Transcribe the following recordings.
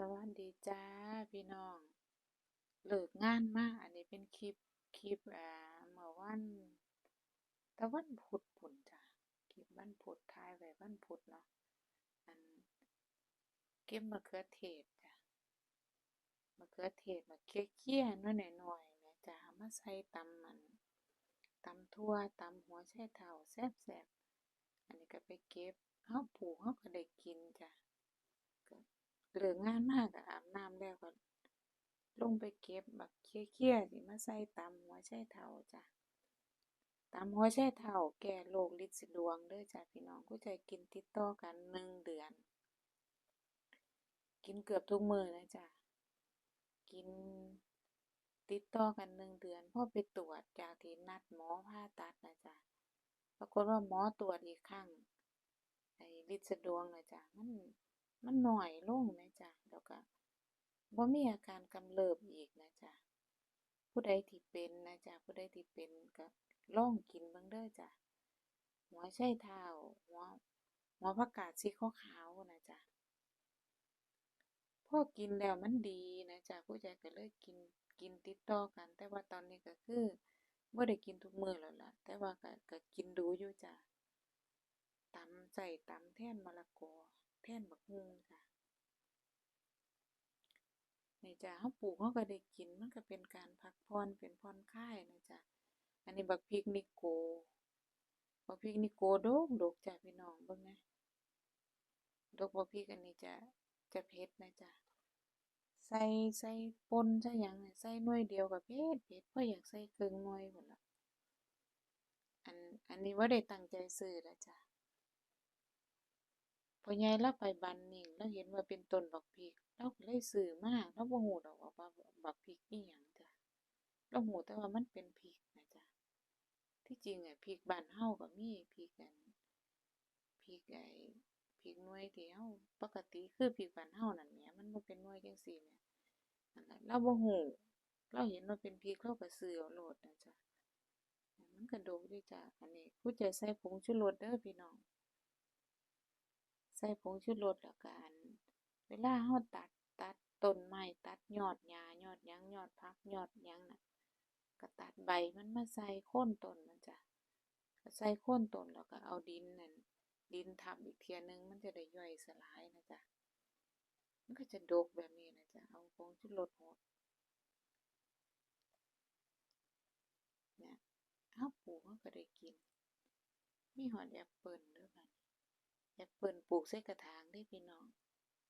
สวัสดีจ้าพี่น้องเลิกงานมาอันนี้เป็นคลิปคลิปอ่าเมื่อวันแต่วันพุธพุ่นจ้ะคลิปวันพุธถ่ายไว้วันพุธเนาะอันเก็บมะเขือเทศจ้ะมะเขือเทศบักเคี้ยๆหน่อยน้อยๆแหมจ้ะเอามาใส่ตำอันตำทั่วตำหัวไชเท้าแซ่บๆอันนี้ก็ไปเก็บเราปลูกเราก็ได้กินจ้ะ เลิกงานมาก็อาบน้ำแล้วก็ลงไปเก็บบักเคี้ยๆสิมาใส่ตำหัวไชเท้าจ้ะตำหัวไชเท้าแก้โรคลิ้นสีดวงเด้อจ้ะพี่น้องผู้ใดกินติดต่อกันหนึ่งเดือน กินเกือบทุกมื้อเลยจ้ะกินติดต่อกันหนึ่งเดือนพ่อไปตรวจจากที่นัดหมอผ่าตัดนะจ้ะปรากฏว่าหมอตรวจอีกครั้งไอ้ลิ้นสะดวงนะจ้ะมัน มันหน้อยลงแหมจ้ะแล้วก็บ่มีอาการกำเริบอีกนะจ้ะผู้ใดที่เป็นนะจ้ะผู้ใดที่เป็นก็ลองกินเบิ่งเด้อจ้ะหัวไชเท้าหัวหัวผักกาดสีขาวๆนะจ้ะพอกินแล้วมันดีนะจ้ะผู้ใดก็เลยกินกินติดต่อกัน แต่ว่าตอนนี้ก็คือบ่ได้กินทุกมื้อแล้วล่ะ แต่ว่าก็ก็กินดูอยู่จ้ะตำใส่ตำแท่นมะละกอ แทนบักหุ่งจ้ะนี่จ้ะเราปลูกเราก็ได้กินมันก็เป็นการพักผ่อนเป็นผ่อนคลายนะจ้ะอันนี้บักพริกนิโกบักพริกนิโกดกดกจ้ะพี่น้องเบิ่งแหน่ดกบักพริกอันนี้จะจะเผ็ดนะจ้ะใส่ใส่ปนใส่หยังใส่หน่วยเดียวก็เผ็ดเผ็ดบ่อยากใส่ครึ่งหน่วยพู้นล่ะอันอันนี้บ่าได้ตั้งใจซื้อเด้อจ้ะ พ่อใหญ่เลาไปบ้านนิ่งเลาเห็นว่าเป็นต้นบักพริกเลาก็เลยซื้อมาเลาบ่รู้ดอกว่าบักพริกอิหยังจ้ะเรารู้แต่ว่ามันเป็นพริกนะจ้ะที่จริงอะพริกบ้านเราก็มีพริกอันพริกไอ้พริกหน่วยที่เราปกติคือพริกบ้านเรานั่นแหมมันบ่เป็นหน่วยจั่งซี้แหมนั่นล่ะเราบ่รู้เราเห็นว่าเป็นพริกเราก็ซื้อเอาโลดนะจ้ะมันก็ดกอยู่จ้ะอันนี้ผู้ใดใส่ผงชูรสเด้อพี่น้อง ใส่ผงชูรสแล้วกันเวลาเราตัดตัดต้นไม้ตัดยอดหญ้ายอดหยังยอดผักยอดหยังน่ะก็ตัดใบมันมาใส่โคนต้นมันจ้ะใส่โคนต้นแล้วก็เอาดินนั่นดินทับอีกเที่ยนึงมันจะได้ย่อยสลายนะจ้ะมันก็จะดกแบบนี้นะจ้ะเอาผงชูรสโรยเนี่ยเราปลูกก็ได้กินมีฮอดแอปเปิลด้อบัน แอปเปิลปลูกใส่กระถางเดะพี่น้อง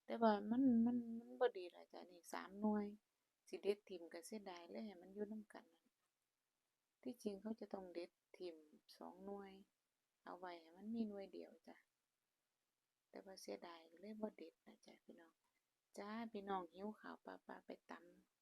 แต่ว่ามันมันมันบ่ดีล่ะจ้ะนี่สามหน่วย สิเด็ดทิ่มก็เสียดายเลยให้มันอยู่นำกัน ที่จริงเขาจะต้องเด็ดทิ่มสองหน่วย เอาไว้ให้มันมีหน่วยเดียวจ้ะแต่ว่าเสียดายเลยบ่เด็ดนะจ้ะพี่น้องจ้าพี่น้องหิวข้าวไปๆไปตำ